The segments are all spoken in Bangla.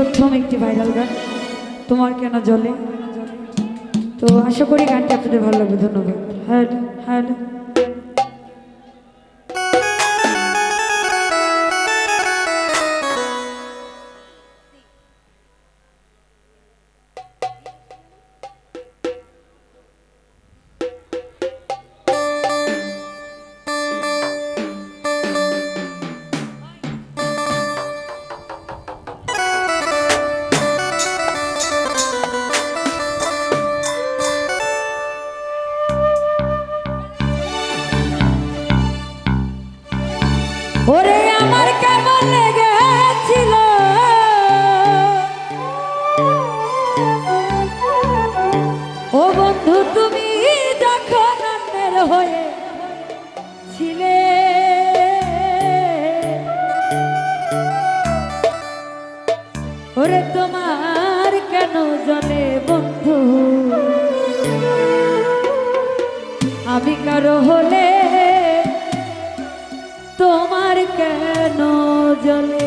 প্রথম একটি ভাইরাল গান। তোমার কেন জলে? তো আশা করি গানটি আপনাদের ভালো লাগবে। ধন্যবাদ। হ্যাঁ হ্যাঁ। done.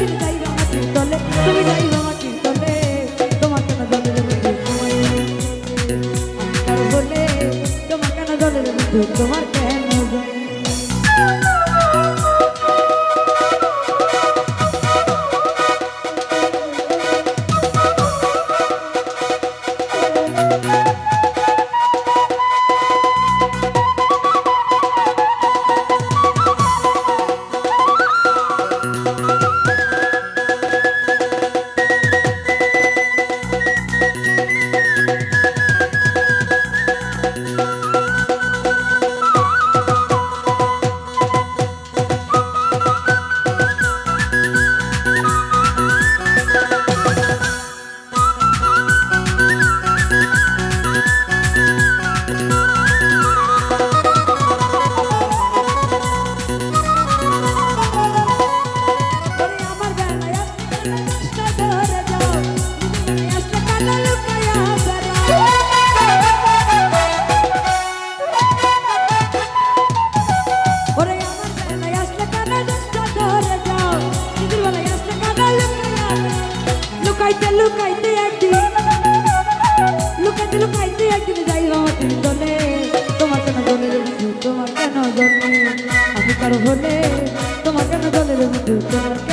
একদিন যাইবা মাটির তলে তুমি যাইবা মাটির তলে তোমার কেন জলের বন্ধু তোমার তোমার লুকাইতে লুকাইতে একদিন। লুকাইতে লুকাইতে একদিন যাইবা মাটির দলে তোমার কেন দলের বন্ধু তোমার কেন দলে আমি কারও হলে তোমার তোমার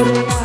জলে